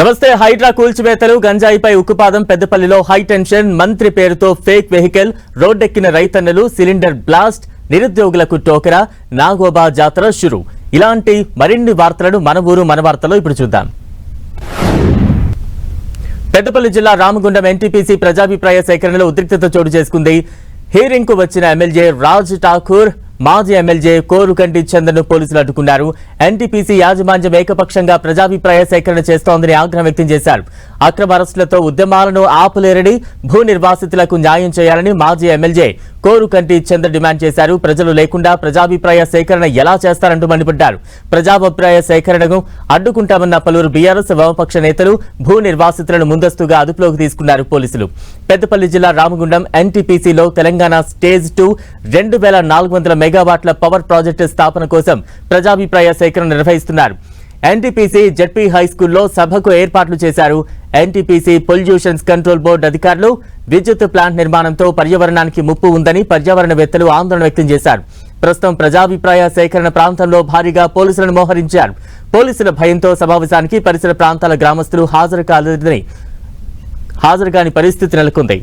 నమస్తే హైడ్రా కూల్చివేతలు గంజాయిపై ఉక్కుపాదం పెద్దపల్లిలో హై టెన్షన్ మంత్రి పేరుతో ఫేక్ వెహికల్ రోడ్డెక్కిన రైతన్నలు సిలిండర్ బ్లాస్ట్ నిరుద్యోగులకు టోకరా నాగోబా జాతర షురు. ఇలాంటి మరిన్ని వార్తలను మన ఊరు మన వార్తలో ఇప్పుడు చూద్దాం. పెద్దపల్లి జిల్లా రామగుండం ఎన్టీపీసీ ప్రజాభిప్రాయ సేకరణలో ఉద్రిక్తత చోటు చేసుకుంది. హీరింగ్కు వచ్చిన ఎమ్మెల్యే రాజ్ ఠాకూర్ మాజీ ఎమ్మెల్యే కోరుకంటి చంద్రను పోలీసులు అడ్డుకున్నారు. ఎన్టీపీసీ యాజమాన్యం ఏకపక్షంగా ప్రజాభిప్రాయ సేకరణ చేస్తోందని ఆగ్రహం వ్యక్తం చేశారు. అక్రమ అరెస్టులతో ఉద్యమాలను ఆపులేరని భూ నిర్వాసితులకు న్యాయం చేయాలని మాజీ ఎమ్మెల్యే కోరుకంటి చంద్ర డిమాండ్ చేశారు. ప్రజలు లేకుండా ప్రజాభిప్రాయ సేకరణ ఎలా చేస్తారంటూ మండిపడ్డారు. ప్రజాభిప్రాయ సేకరణను అడ్డుకుంటామన్న పలువురు బీఆర్ఎస్ వామపక్ష నేతలు భూ నిర్వాసితులను ముందస్తుగా అదుపులోకి తీసుకున్నారు పోలీసులు. పెద్దపల్లి జిల్లా రామగుండం ఎన్టీపీసీలో తెలంగాణ స్టేజ్ టూ రెండు వేల నాలుగు వందల మెగావాట్ల పవర్ ప్రాజెక్టు స్థాపన కోసం ప్రజాభిప్రాయ సేకరణ నిర్వహిస్తున్నారు. ఎన్టీపీసీ జడ్పీ హై స్కూల్లో సభకు ఏర్పాట్లు చేశారు. ఎన్టీపీసీ పొల్యూషన్స్ కంట్రోల్ బోర్డు అధికారులు విద్యుత్ ప్లాంట్ నిర్మాణంతో పర్యావరణానికి ముప్పు ఉందని పర్యావరణవేత్తలు ఆందోళన వ్యక్తం చేశారు. ప్రస్తుతం ప్రజాభిప్రాయ సేకరణ ప్రాంతంలో భారీగా పోలీసులను మోహరించారు. పోలీసుల భయంతో సమావేశానికి పరిసర ప్రాంతాల గ్రామస్తులు హాజరు కాలేదని హాజరు కాని పరిస్థితి నెలకొంది.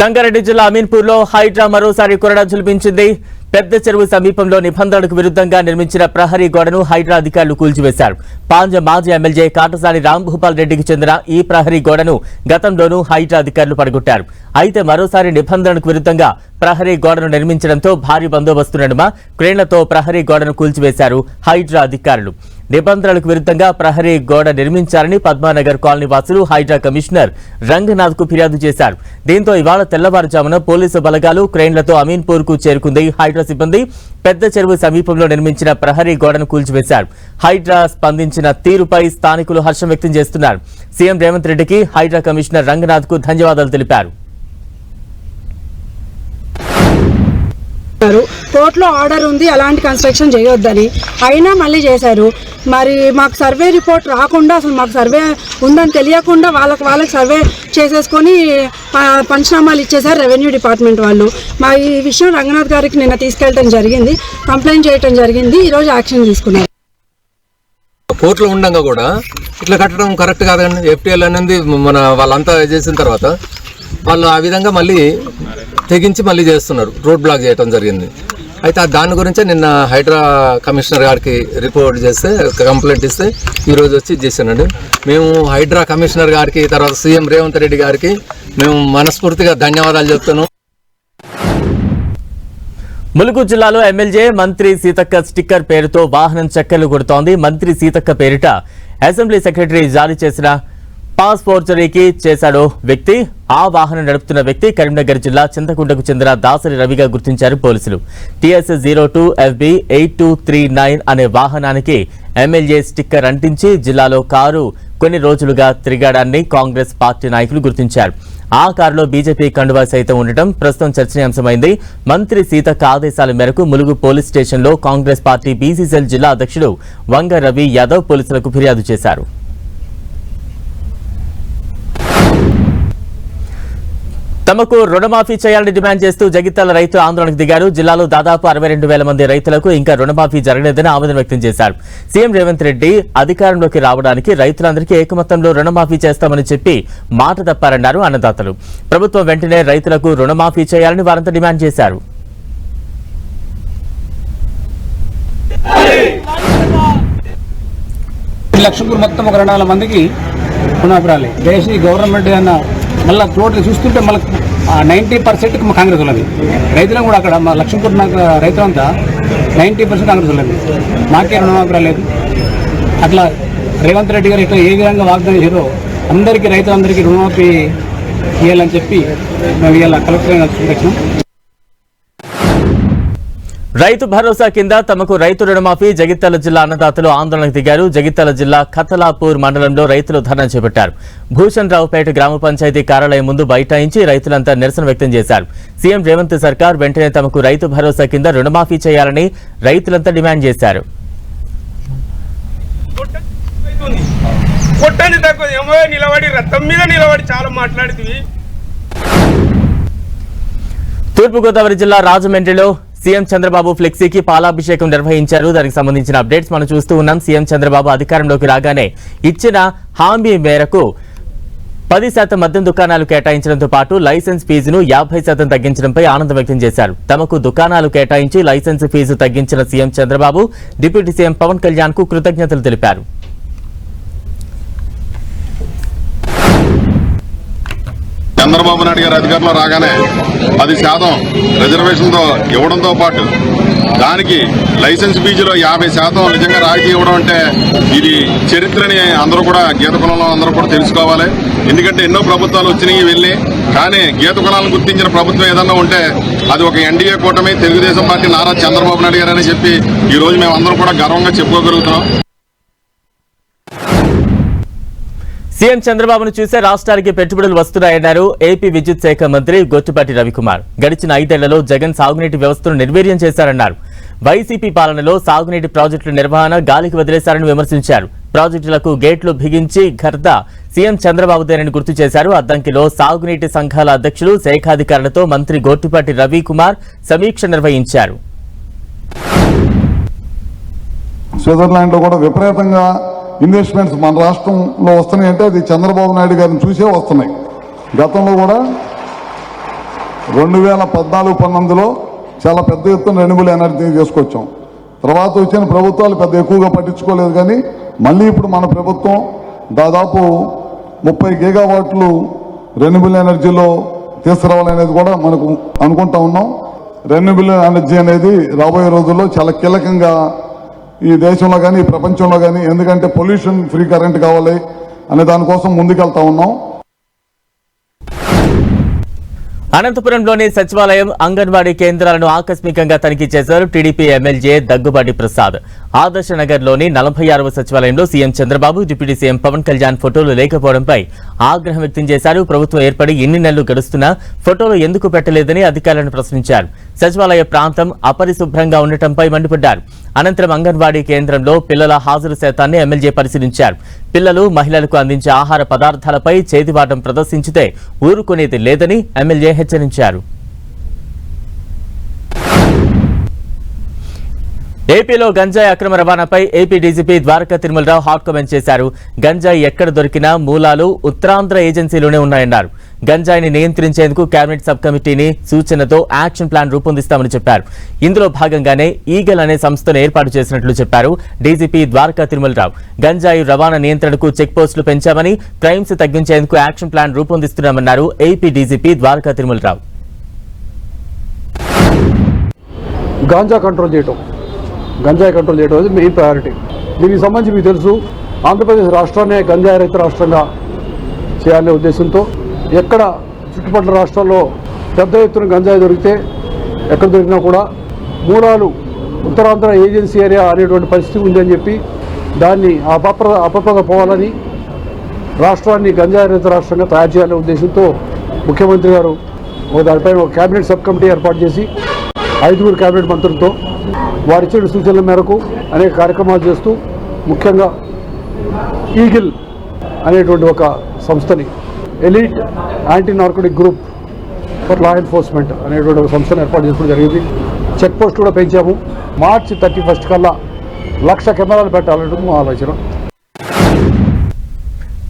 సంగారెడ్డి జిల్లా అమీన్పూర్లో హైడ్రా మరోసారి కొరడా జులిపించింది పెద్ద చెరువు సమీపంలో నిబంధనలకు విరుద్ధంగా నిర్మించిన ప్రహరీ గోడను హైడ్రా అధికారులు కూల్చివేశారు. పాంజ మాజీ ఎమ్మెల్యే కాటసాని రాంభూపాల్ రెడ్డికి చెందిన ఈ ప్రహరీ గోడను గతంలోనూ హైడ్రా అధికారులు పడగొట్టారు. అయితే మరోసారి నిబంధనలకు విరుద్ధంగా ప్రహరీ గోడను నిర్మించడంతో భారీ బందోబస్తు నడుమ క్రేన్లతో ప్రహరీ గోడను కూల్చివేశారు హైడ్రా అధికారులు. నిబంధనలకు విరుద్ధంగా ప్రహరీ గోడ నిర్మించారని పద్మానగర్ కాలనీ వాసులు హైడ్రా కమిషనర్ రంగనాథ్కు ఫిర్యాదు చేశారు. దీంతో ఇవాళ తెల్లవారుజామున పోలీసు బలగాలు క్రెయిన్లతో అమీన్పూర్కు చేరుకుంది హైడ్రా సిబ్బంది. పెద్ద చెరువు సమీపంలో నిర్మించిన ప్రహరీ గోడను కూల్చివేశారు. హైడ్రా స్పందించిన తీరుపై స్థానికులు హర్షం వ్యక్తం చేస్తున్నారు. సీఎం రేవంత్ రెడ్డికి హైడ్రా కమిషనర్ రంగనాథ్కు ధన్యవాదాలు తెలిపారు. కోర్టులో ఆర్డర్ ఉంది అలాంటి కన్స్ట్రక్షన్ చేయొద్దని. అయినా మళ్ళీ చేశారు. మరి మాకు సర్వే రిపోర్ట్ రాకుండా అసలు మాకు సర్వే ఉందని తెలియకుండా వాళ్ళకి వాళ్ళకి సర్వే చేసేసుకొని పంచనామాలు ఇచ్చేసారు రెవెన్యూ డిపార్ట్మెంట్ వాళ్ళు. మా ఈ విషయం రంగనాథ్ గారికి నిన్న తీసుకెళ్ళడం జరిగింది. కంప్లైంట్ చేయడం జరిగింది. ఈరోజు యాక్షన్ తీసుకున్నారు. కోర్టులో ఉండగా కూడా ఇట్లా కట్టడం కరెక్ట్ కాదండి ఎఫ్టీఎల్ అనేది మన వాళ్ళంతా చేసిన తర్వాత వాళ్ళు ఆ విధంగా మళ్ళీ తెగించి మళ్ళీ చేస్తున్నారు. రోడ్ బ్లాక్ చేయడం జరిగింది. అయితే దాని గురించే నిన్న హైడ్రా కమిషనర్ గారికి రిపోర్ట్ చేస్తే కంప్లైంట్ ఇస్తే ఈరోజు వచ్చి చేశానండి. మేము హైడ్రా కమిషనర్ గారికి తర్వాత సీఎం రేవంత్ రెడ్డి గారికి మేము మనస్ఫూర్తిగా ధన్యవాదాలు చెప్తున్నాం. ములుగు జిల్లాలో ఎమ్మెల్యే మంత్రి సీతక్క స్టిక్కర్ పేరుతో వాహనం చక్కర్లు కొడుతోంది. మంత్రి సీతక్క పేరిట అసెంబ్లీ సెక్రటరీ జారీ చేసిన పాస్ ఫోర్జరీకి చేశాడో వ్యక్తి. ఆ వాహనం నడుపుతున్న వ్యక్తి కరీంనగర్ జిల్లా చింతకుంటకు చెందిన దాసరి రవిగా గుర్తించారు పోలీసులు. TS zero two FB eight two three nine అనే వాహనానికి ఎమ్మెల్యే స్టిక్కర్ అంటించి జిల్లాలో కారు కొన్ని రోజులుగా తిరిగాడాన్ని కాంగ్రెస్ పార్టీ నాయకులు గుర్తించారు. ఆ కారులో బీజేపీ కండువా సైతం ఉండటం ప్రస్తుతం చర్చనీయాంశమైంది. మంత్రి సీతక్క ఆదేశాల మేరకు ములుగు పోలీస్ స్టేషన్లో కాంగ్రెస్ పార్టీ బీసీసీఎల్ జిల్లా అధ్యక్షుడు వంగ రవి యాదవ్ పోలీసులకు ఫిర్యాదు చేశారు. తమకు రుణమాఫీ చేయాలని డిమాండ్ చేస్తూ జగిత్యాల రైతులు ఆందోళనకు దిగారు. జిల్లాలో దాదాపు అరవై రెండు వేల మంది రైతులకు ఇంకా రుణమాఫీ జరగలేదని ఆవేదన వ్యక్తం చేశారు. సీఎం రేవంత్ రెడ్డి అధికారంలోకి రావడానికి రైతులందరికీ ఏకమతంలో రుణమాఫీ చేస్తామని చెప్పి మాట తప్పారన్నారు అన్నదాతలు. ప్రభుత్వం వెంటనే రైతులకు రుణమాఫీ చేయాలని వారంతా డిమాండ్ చేశారు. లక్షపూర్ మొత్తం ఒక రెండు వందల మందికి రుణాభిరాలి దేశీ గవర్నమెంట్ అన్న మళ్ళీ టోటల్ చూస్తుంటే మళ్ళీ నైంటీ పర్సెంట్ కాంగ్రెస్ ఉన్నది రైతులను కూడా అక్కడ మా లక్ష్మీపూర్ నాకు రైతులంతా నైంటీ పర్సెంట్ కాంగ్రెస్ ఉన్నది మాకే రుణమాఫీ లేదు. అట్లా రేవంత్ రెడ్డి గారు ఇట్లా ఏ విధంగా వాగ్దానం చేశారో అందరికీ రైతులందరికీ రుణమాఫీ ఇవ్వాలని చెప్పి మేము ఇవాళ కలెక్టర్ గారిని వచ్చినాం రైతు భరోసా కింద తమకు రైతు రుణమాఫీ జగిత్యాల జిల్లా అన్నదాతలు ఆందోళనకు దిగారు. జగిత్యాల జిల్లా ఖతలాపూర్ మండలంలో రైతులు ధర్నా చేపట్టారు. భూషణ్ రావుపేట గ్రామ పంచాయతీ కార్యాలయం ముందు బైఠాయించి రైతులంతా నిరసన వ్యక్తం చేశారు. సీఎం రేవంత్ సర్కార్ వెంటనే తమకు రైతు భరోసా కింద రుణమాఫీ చేయాలని రైతులంతా డిమాండ్ చేశారు. అవుతుంది. కొట్టని తక్కువ ఏమో నిలబడి రథం మీద నిలబడి చాలా మాట్లాడుతుంది. తూర్పుగోదావరి జిల్లా రాజమండ్రిలో సీఎం చంద్రబాబు ఫ్లెక్సీకి పాలాభిషేకం నిర్వహించారు. దానికి సంబంధించిన అప్డేట్స్ మనం చూస్తూ ఉన్నాం. సీఎం చంద్రబాబు అధికారంలోకి రాగానే ఇచ్చిన హామీ మేరకు పది శాతం మద్యం దుకాణాలు కేటాయించడంతో పాటు లైసెన్స్ ఫీజును యాభై శాతం తగ్గించడంపై ఆనందం వ్యక్తం చేశారు. తమకు దుకాణాలు కేటాయించి లైసెన్స్ ఫీజు తగ్గించిన CM Chandrababu deputy CM Pawan కళ్యాణ్కు కృతజ్ఞతలు తెలిపారు. చంద్రబాబు నాయుడు గారు అధికారంలో రాగానే పది శాతం రిజర్వేషన్తో ఇవ్వడంతో పాటు దానికి లైసెన్స్ ఫీజులో యాభై శాతం నిజంగా రాయితీ ఇవ్వడం అంటే ఇది చరిత్రని అందరూ కూడా గీత కులంలో అందరూ కూడా తెలుసుకోవాలి. ఎందుకంటే ఎన్నో ప్రభుత్వాలు వచ్చినాయి వెళ్ళి కానీ గీత కులాలను గుర్తించిన ప్రభుత్వం ఏదన్నా ఉంటే అది ఒక ఎన్డీఏ కూటమి తెలుగుదేశం పార్టీ నారా చంద్రబాబు నాయుడు గారు అని చెప్పి ఈ రోజు మేము అందరం కూడా గర్వంగా చెప్పుకోగలుగుతున్నాం. సీఎం చంద్రబాబును చూసే రాష్ట్రానికి పెట్టుబడులు వస్తున్నాయన్నారు ఏపీ విద్యుత్ శాఖ మంత్రి గొట్టిపాటి రవికుమార్. గడిచిన ఐదేళ్ళలో జగన్ సాగునీటి వ్యవస్థను నిర్వీర్యం చేశారన్నారు. వైసీపీ పాలనలో సాగునీటి ప్రాజెక్టుల నిర్వహణ గాలికి వదిలేశారని విమర్శించారు. ప్రాజెక్టులకు గేట్లు బిగించి ఘర్ద సీఎం చంద్రబాబుదేనని గుర్తు చేశారు. అద్దంకిలో సాగునీటి సంఘాల అధ్యక్షులు శాఖాధికారులతో మంత్రి గొట్టిపాటి రవికుమార్ సమీక్ష నిర్వహించారు. స్విట్జర్లాండ్లో కూడా విపరీతంగా ఇన్వెస్ట్మెంట్స్ మన రాష్ట్రంలో వస్తున్నాయి అంటే అది చంద్రబాబు నాయుడు గారిని చూసే వస్తున్నాయి. గతంలో కూడా రెండు వేల పద్నాలుగు పంతొమ్మిదిలో చాలా పెద్ద ఎత్తున రెన్యూబుల్ ఎనర్జీ తీసుకొచ్చాం. తర్వాత వచ్చిన ప్రభుత్వాలు పెద్ద ఎక్కువగా పట్టించుకోలేదు కానీ మళ్ళీ ఇప్పుడు మన ప్రభుత్వం దాదాపు ముప్పై గీగావాట్లు రెన్యూబుల్ ఎనర్జీలో తీసుకురావాలనేది కూడా మనకు అనుకుంటా ఉన్నాం. రెన్యూబుల్ ఎనర్జీ అనేది రాబోయే రోజుల్లో చాలా కీలకంగా ఈ దేశంలో కానీ ఈ ప్రపంచంలో కానీ ఎందుకంటే పొల్యూషన్ ఫ్రీ కరెంట్ కావాలి అనే దానికోసం ముందుకెళ్తా ఉన్నాం. అనంతపురంలోని సచివాలయం అంగన్వాడీ కేంద్రాలను ఆకస్మికంగా తనిఖీ చేశారు టీడీపీ ఎమ్మెల్యే దగ్గుబాటి ప్రసాద్. ఆదర్శ నగర్లోని నలభై ఆరవ సచివాలయంలో CM Chandrababu deputy CM Pawan Kalyan ఫోటోలు లేకపోవడంపై ఆగ్రహం వ్యక్తం చేశారు. ప్రభుత్వం ఏర్పడి ఎన్ని నెలలు గడుస్తున్నా ఫోటోలు ఎందుకు పెట్టలేదని అధికారులను ప్రశ్నించారు. సచివాలయ ప్రాంతం అపరిశుభ్రంగా ఉండటంపై మండిపడ్డారు. అనంతరం అంగన్వాడీ కేంద్రంలో పిల్లల హాజరు శాతాన్ని ఎమ్మెల్యే పరిశీలించారు. పిల్లలు మహిళలకు అందించే ఆహార పదార్థాలపై చేతివాటం ప్రదర్శించితే ఊరుకునేది లేదని ఎమ్మెల్యే హెచ్చరించారు. ఏపీలో గంజాయి అక్రమ రవాణాపై AP DGP Dwaraka Tirumalarao hot comment చేశారు. గంజాయి ఎక్కడ దొరికినా మూలాలు ఉత్తరాంధ్ర ఏజెన్సీలోనే ఉన్నాయన్నారు. గంజాయిని నియంత్రించేందుకు కేబినెట్ సబ్ కమిటీని సూచనతో యాక్షన్ ప్లాన్ రూపొందిస్తామని చెప్పారు. ఇందులో భాగంగానే ఈగల్ అనే సంస్థను ఏర్పాటు చేసినట్లు చెప్పారు డీజీపీ ద్వారకా తిరుమలరావు. గంజాయి రవాణా నియంత్రణకు చెక్ పోస్టులు పెంచామని క్రైమ్స్ తగ్గించేందుకు action plan రూపొందిస్తున్నామన్నారు AP DGP Dwaraka Tirumalarao. Ganja control చేయటం. గంజాయి కంట్రోల్ చేయడం అనేది మెయిన్ ప్రయారిటీ దీనికి సంబంధించి మీకు తెలుసు ఆంధ్రప్రదేశ్ రాష్ట్రాన్ని గంజాయి రహిత రాష్ట్రంగా చేయాలనే ఉద్దేశంతో ఎక్కడ చుట్టుపక్కల రాష్ట్రాల్లో పెద్ద ఎత్తున గంజాయి దొరికితే ఎక్కడ దొరికినా కూడా మూలాలు ఉత్తరాంధ్ర ఏజెన్సీ ఏరియా అనేటువంటి పరిస్థితి ఉందని చెప్పి దాన్ని అపప్ర అపప్రద పోవాలని రాష్ట్రాన్ని గంజాయి రహిత రాష్ట్రంగా తయారు చేయాలనే ఉద్దేశంతో ముఖ్యమంత్రి గారు దానిపైన ఒక కేబినెట్ సబ్ కమిటీ ఏర్పాటు చేసి ఐదుగురు కేబినెట్ మంత్రులతో వారిచ్చిన సూచనల మేరకు అనేక కార్యక్రమాలు చేస్తూ ముఖ్యంగా ఈగిల్ అనేటువంటి ఒక సంస్థని elite anti narcotic group for law enforcement అనేటువంటి ఒక సంస్థను ఏర్పాటు చేసుకోవడం జరిగింది. చెక్ పోస్ట్ కూడా పెంచాము. మార్చి థర్టీ ఫస్ట్ కల్లా లక్ష కెమెరాలు పెట్టాలనేది మా ఆలోచన.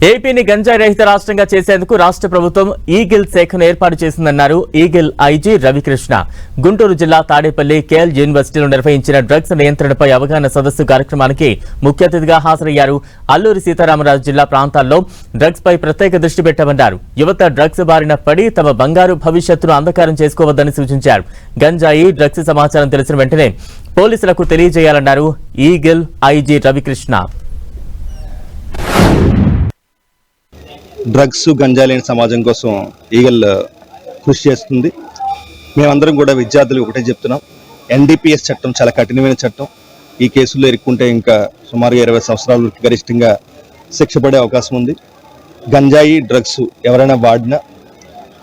ఏపీని గంజాయి రహిత రాష్ట్రంగా చేసేందుకు రాష్ట్ర ప్రభుత్వం ఈగిల్ శాఖను ఏర్పాటు చేసిందన్నారు ఈగిల్ ఐజీ రవికృష్ణ. గుంటూరు జిల్లా తాడేపల్లి కేఎల్ యూనివర్సిటీలో నిర్వహించిన డ్రగ్స్ నియంత్రణపై అవగాహన సదస్సు కార్యక్రమానికి ముఖ్య అతిథిగా హాజరయ్యారు అల్లూరి సీతారామరాజు జిల్లా ప్రాంతాల్లో డ్రగ్స్ పై ప్రత్యేక దృష్టి పెట్టామన్నారు. యువత డ్రగ్స్ బారిన పడి తమ బంగారు భవిష్యత్తును అంధకారం చేసుకోవద్దని సూచించారు. గంజాయి డ్రగ్స్ సమాచారం తెలిసిన వెంటనే పోలీసులకు తెలియజేయాలన్నారు Eagle IG Ravikrishna. Drugs ganja లేని సమాజం కోసం ఈగల్ కృషి చేస్తుంది. మేమందరం కూడా విద్యార్థులు ఒకటే చెప్తున్నాం. ఎన్డీపీఎస్ చట్టం చాలా కఠినమైన చట్టం. ఈ కేసుల్లో ఇరుక్కుంటే ఇంకా సుమారుగా ఇరవై సంవత్సరాలు గరిష్టంగా శిక్ష పడే అవకాశం ఉంది. గంజాయి డ్రగ్స్ ఎవరైనా వాడినా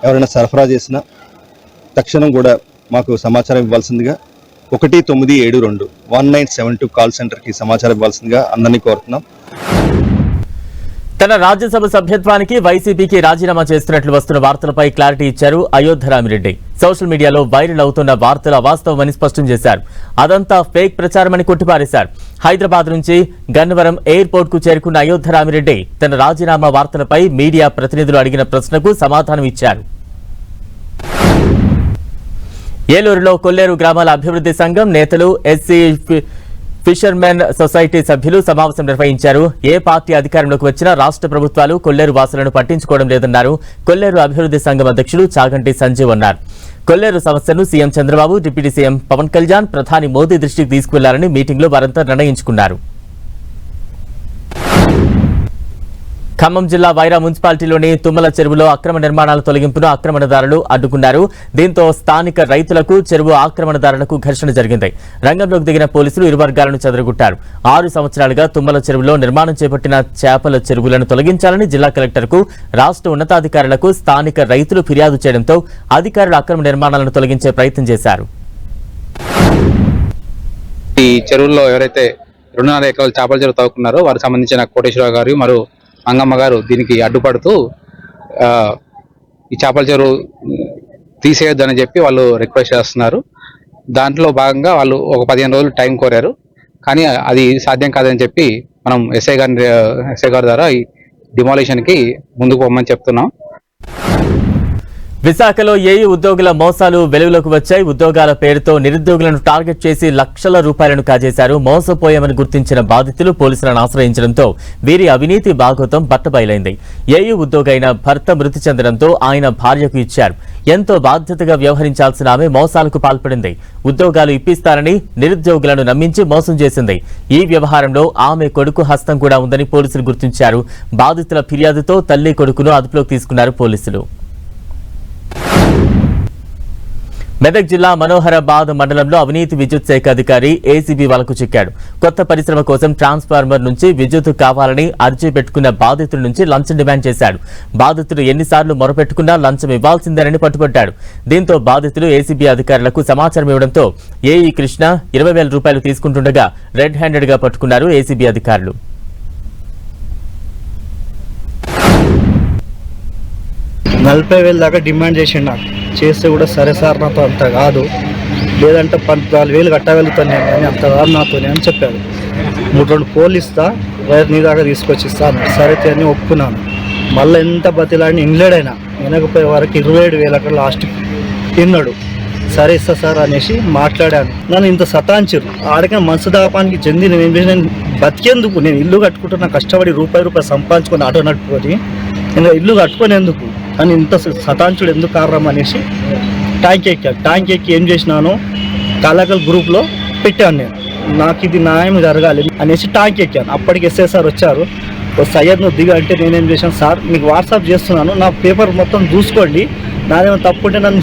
ఎవరైనా సరఫరా చేసినా తక్షణం కూడా మాకు సమాచారం ఇవ్వాల్సిందిగా ఒకటి తొమ్మిది ఏడు రెండు one nine seven two call సెంటర్కి సమాచారం ఇవ్వాల్సిందిగా అందరినీ కోరుతున్నాం. తన రాజ్యసభ సభ్యత్వానికి వైసీపీకి రాజీనామా చేస్తున్నట్లు వస్తున్న వార్తలపై క్లారిటీ ఇచ్చారు అయోధ్యరామిరెడ్డి సోషల్ మీడియాలో వైరల్ అవుతున్న వార్తల వాస్తవమని స్పష్టం చేశారు. అదంతా ఫేక్ ప్రచారమని కొట్టిపారేశారు. హైదరాబాద్ నుంచి గన్నవరం ఎయిర్పోర్ట్కు చేరుకున్న అయోధ్యరామిరెడ్డి తన రాజీనామా వార్తలపై మీడియా ప్రతినిధులు అడిగిన ప్రశ్నకు సమాధానం ఇచ్చారు. ఏలూరులో కొల్లేరు గ్రామాల అభివృద్ధి సంఘం నేతలు ఎస్సీ ఫిషర్మెన్ సొసైటీ సభ్యులు సమావేశం నిర్వహించారు. ఏ పార్టీ అధికారంలోకి వచ్చినా రాష్ట్ర ప్రభుత్వాలు కొల్లేరు వాసులను పట్టించుకోవడం లేదన్నారు. కొల్లేరు అభివృద్ధి సంఘం అధ్యక్షుడు చాగంటి సంజీవ్ అన్నారు. కొల్లేరు సమస్యను CM Chandrababu deputy CM Pawan Kalyan ప్రధాని మోదీ దృష్టికి తీసుకువెళ్ళాలని మీటింగ్లో వారంతా నిర్ణయించుకున్నారు. ఖమ్మం జిల్లా వైరా మున్సిపాలిటీలోని తుమ్మల చెరువులో అక్రమ నిర్మాణాల తొలగింపును ఆక్రమణదారులు అడ్డుకున్నారు. దీంతో స్థానిక రైతులకు చెరువు ఆక్రమణదారులకు ఘర్షణ జరిగింది. రంగంలోకి దిగిన పోలీసులు ఇరు వర్గాలను చెదరగొట్టారు. ఆరు సంవత్సరాలుగా తుమ్మల చెరువులో నిర్మాణం చేపట్టిన చేపల చెరువులను తొలగించాలని జిల్లా కలెక్టర్కు రాష్ట్ర ఉన్నతాధికారులకు స్థానిక రైతులు ఫిర్యాదు చేయడంతో అధికారులు అక్రమ నిర్మాణాలను తొలగించే ప్రయత్నం చేశారు. ఈ చెరువుల్లో ఎవరైతే రెండున్నర ఎకరాలు చేపల చెరువు తవ్వుకున్నారో వారికి సంబంధించిన కోటేశ్వరరావు గారు మరియు అంగమ్మ గారు దీనికి అడ్డుపడుతూ ఈ చేపల చెరువు తీసేయొద్దని చెప్పి వాళ్ళు రిక్వెస్ట్ చేస్తున్నారు. దాంట్లో భాగంగా వాళ్ళు ఒక పదిహేను రోజులు టైం కోరారు. కానీ అది సాధ్యం కాదని చెప్పి మనం ఎస్ఐ గారి ఎస్ఐ గారి ద్వారా ఈ డిమాలిషన్కి ముందుకు పోమని చెప్తున్నాం. విశాఖలో ఏఈ ఉద్యోగుల మోసాలు వెలుగులోకి వచ్చాయి. ఉద్యోగాల పేరుతో నిరుద్యోగులను టార్గెట్ చేసి లక్షల రూపాయలను కాజేశారు. మోసపోయామని గుర్తించిన బాధితులు పోలీసులను ఆశ్రయించడంతో వీరి అవినీతి భాగోతం బట్టబయలైంది. ఏఈ ఉద్యోగి భర్త మృతి చెందడంతో ఆయన భార్యకు ఇచ్చారు. ఎంతో బాధ్యతగా వ్యవహరించాల్సిన ఆమె మోసాలకు పాల్పడింది. ఉద్యోగాలు ఇప్పిస్తారని నిరుద్యోగులను నమ్మించి మోసం చేసింది. ఈ వ్యవహారంలో ఆమె కొడుకు హస్తం కూడా ఉందని పోలీసులు గుర్తించారు. బాధితుల ఫిర్యాదుతో తల్లి కొడుకును అదుపులోకి తీసుకున్నారు పోలీసులు. మెదక్ జిల్లా మనోహరాబాద్ మండలంలో అవినీతి విద్యుత్ శాఖ అధికారి ఏసీబీ వలకు చిక్కాడు. కొత్త పరిశ్రమ కోసం ట్రాన్స్ఫార్మర్ నుంచి విద్యుత్ కావాలని అర్జీ పెట్టుకున్న బాధితుల నుంచి లంచం డిమాండ్ చేశాడు. బాధితుడు ఎన్నిసార్లు మొరపెట్టుకున్నా లంచం ఇవ్వాల్సిందేనని పట్టుబట్టాడు. దీంతో బాధితులు ఏసీబీ అధికారులకు సమాచారం ఇవ్వడంతో ఏఈ కృష్ణ ఇరవై వేల రూపాయలు తీసుకుంటుండగా రెడ్ హ్యాండెడ్గా పట్టుకున్నారు ఏసీబీ అధికారులు. నలభై వేలు దాకా డిమాండ్ చేసిండు నాకు. చేస్తే కూడా సరే సార్ నాతో అంత కాదు. లేదంటే పద్నాలుగు వేలు కట్టగలుగుతాను నేను కానీ అంత కాదు నాతో అని చెప్పాడు. మూడు రెండు కోళ్ళు ఇస్తా వైర్ నీ దాకా తీసుకొచ్చి ఇస్తాను సరే అయితే అని ఒప్పుకున్నాను. మళ్ళీ ఎంత బతిలాడిని ఇన్లేడైనా వెనకపోయే వరకు ఇరవై ఏడు వేలు అక్కడ లాస్ట్ తిన్నాడు. సరే ఇస్తా సార్ అనేసి మాట్లాడాను. నన్ను ఇంత సతాంచరు ఆడకైనా మనసు దాపానికి చెంది నేను ఏం చేసిన నేను బతికేందుకు? నేను ఇల్లు కట్టుకుంటున్నా కష్టపడి రూపాయి రూపాయి సంపాదించుకొని ఆటో నడుపుకొని నేను ఇల్లు కట్టుకునేందుకు అని ఇంత సతాంచుడు ఎందుకు కారణం అనేసి ట్యాంక్ ఎక్కాను ట్యాంక్ ఎక్కి ఏం చేసినాను? కళాకల్ గ్రూప్లో పెట్టాను నేను. నాకు ఇది న్యాయం జరగాలి అనేసి ట్యాంక్ ఎక్కాను. అప్పటికి ఎస్ఐ వచ్చారు. సయ్యద్ నువ్వు దిగా అంటే నేనేం చేశాను? సార్ మీకు వాట్సాప్ చేస్తున్నాను. నా పేపర్ మొత్తం చూసుకోండి. నాదేమో తప్పుంటే నన్ను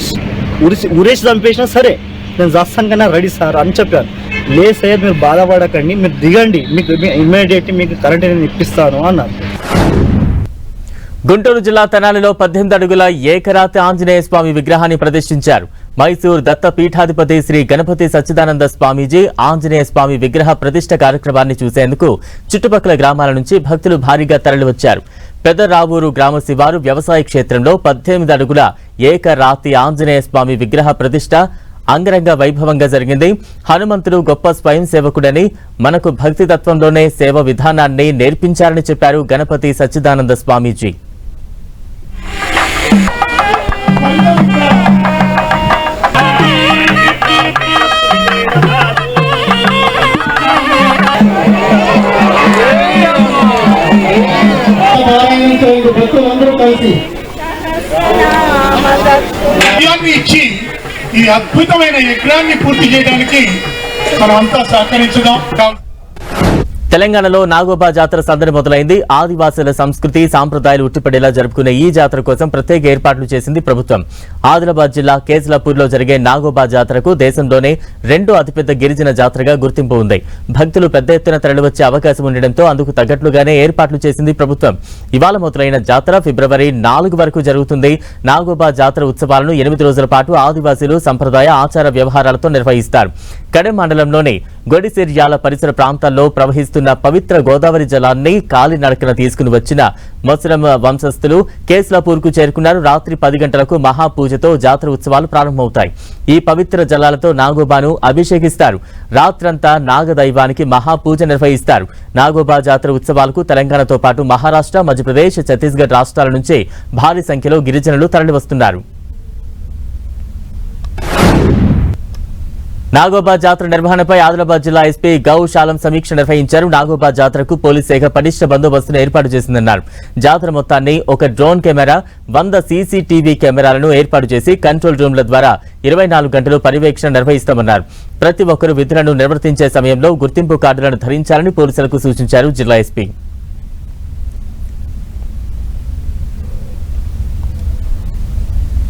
ఉరిసి ఉరేసి చంపేసినా సరే నేను జస్సంగానే రెడీ సార్ అని చెప్పాను. లే సయ్యద్ మీరు బాధపడకండి. మీరు దిగండి. మీకు ఇమ్మీడియట్ మీకు కరెంట్ నేను ఇప్పిస్తాను అన్నారు. గుంటూరు జిల్లా తెనాలిలో పద్దెనిమిది అడుగుల ఏకరాతి ఆంజనేయ స్వామి విగ్రహాన్ని ప్రతిష్ఠించారు. మైసూర్ దత్త పీఠాధిపతి శ్రీ గణపతి సచ్చిదానంద స్వామీజీ ఆంజనేయ స్వామి విగ్రహ ప్రతిష్ఠ కార్యక్రమాన్ని చూసేందుకు చుట్టుపక్కల గ్రామాల నుంచి భక్తులు భారీగా తరలివచ్చారు. పెద్దరావూరు గ్రామ శివారు వ్యవసాయ క్షేత్రంలో పద్దెనిమిది అడుగుల ఏకరాతి ఆంజనేయ స్వామి విగ్రహ ప్రతిష్ఠ అంగరంగ వైభవంగా జరిగింది. హనుమంతుడు గొప్ప స్వయం సేవకుడని మనకు భక్తి తత్వంలోనే సేవ విధానాన్ని నేర్పించారని చెప్పారు గణపతి సచ్చిదానంద స్వామీజీ. యజ్ఞాన్ని ఇచ్చి ఈ అద్భుతమైన యజ్ఞాన్ని పూర్తి చేయడానికి మనం అంతా సహకరించుదాం. తెలంగాణలో నాగోబా జాతర సందడి మొదలైంది. ఆదివాసుల సంస్కృతి సాంప్రదాయాలు ఉట్టిపడేలా జరుపుకునే ఈ జాతర కోసం ప్రత్యేక ఏర్పాట్లు చేసింది ప్రభుత్వం. ఆదిలాబాద్ జిల్లా కేసులాపూర్లో జరిగే నాగోబా జాతరకు దేశంలోనే రెండో అతిపెద్ద గిరిజన జాతరగా గుర్తింపు ఉంది. భక్తులు పెద్ద ఎత్తున తరలివచ్చే అవకాశం ఉండడంతో అందుకు తగ్గట్లుగానే ఏర్పాట్లు చేసింది ప్రభుత్వం. ఇవాళ మొదలైన జాతర ఫిబ్రవరి నాలుగు వరకు జరుగుతుంది. నాగోబా జాతర ఉత్సవాలను ఎనిమిది రోజుల పాటు ఆదివాసీలు సంప్రదాయ ఆచార వ్యవహారాలతో నిర్వహిస్తారు. కడెం మండలంలోని గొడిసిర్యాల పరిసర ప్రాంతాల్లో ప్రవహిస్తున్న పవిత్ర గోదావరి జలాన్ని కాలినడకన తీసుకుని వచ్చిన మొసలం వంశస్థులు కేస్లాపూర్కు చేరుకున్నారు. రాత్రి పది గంటలకు మహాపూజతో జాతర ఉత్సవాలు ప్రారంభమవుతాయి. ఈ పవిత్ర జలాలతో నాగోబాను అభిషేకిస్తారు. రాత్రంతా నాగదైవానికి మహాపూజ నిర్వహిస్తారు. నాగోబా జాతర ఉత్సవాలకు తెలంగాణతో పాటు మహారాష్ట్ర మధ్యప్రదేశ్ ఛత్తీస్గఢ్ రాష్ట్రాల నుంచి భారీ సంఖ్యలో గిరిజనులు తరలివస్తున్నారు. నాగోబా జాతర నిర్వహణపై ఆదిలాబాద్ జిల్లా ఎస్పీ గౌశాలం సమీక్ష నిర్వహించారు. నాగోబా జాతరకు పోలీస్ శాఖ పటిష్ట బందోబస్తును ఏర్పాటు చేసిందన్నారు. జాతర మొత్తాన్ని ఒక డ్రోన్ కెమెరా వంద సీసీటీవీ కెమెరాలను ఏర్పాటు చేసి కంట్రోల్ రూమ్ల ద్వారా ఇరవై నాలుగు గంటలు పర్యవేక్షణ నిర్వహిస్తామన్నారు. ప్రతి ఒక్కరూ విధులను నిర్వర్తించే సమయంలో గుర్తింపు కార్డులను ధరించాలని పోలీసులకు సూచించారు జిల్లా SP.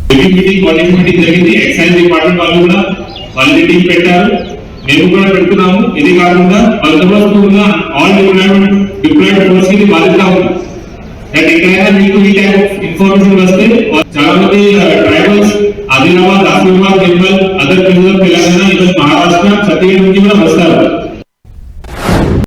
Meeting meeting coordination meeting జరిగింది ఎక్సైజ్ డిపార్ట్మెంట్ వాళ్ళు కూడా వాళ్ళు మీటింగ్ పెట్టారు. మేము కూడా పెడుతున్నాము. ఇది కాకుండా బందోబస్తు ఉన్న ఆల్ డిప్లాయ్మెంట్ డిప్లాయ్డ్ ఫోర్స్కి బాధ్యత ఉంది అండ్ ఎక్కడైనా మీకు ఈ టైప్ ఆఫ్ ఇన్ఫర్మేషన్ వస్తే చాలా మంది tribals Adilabad Asifabad Nirmal other places Telangana even Maharashtra Chhattisgarh నుంచి కూడా వస్తారు.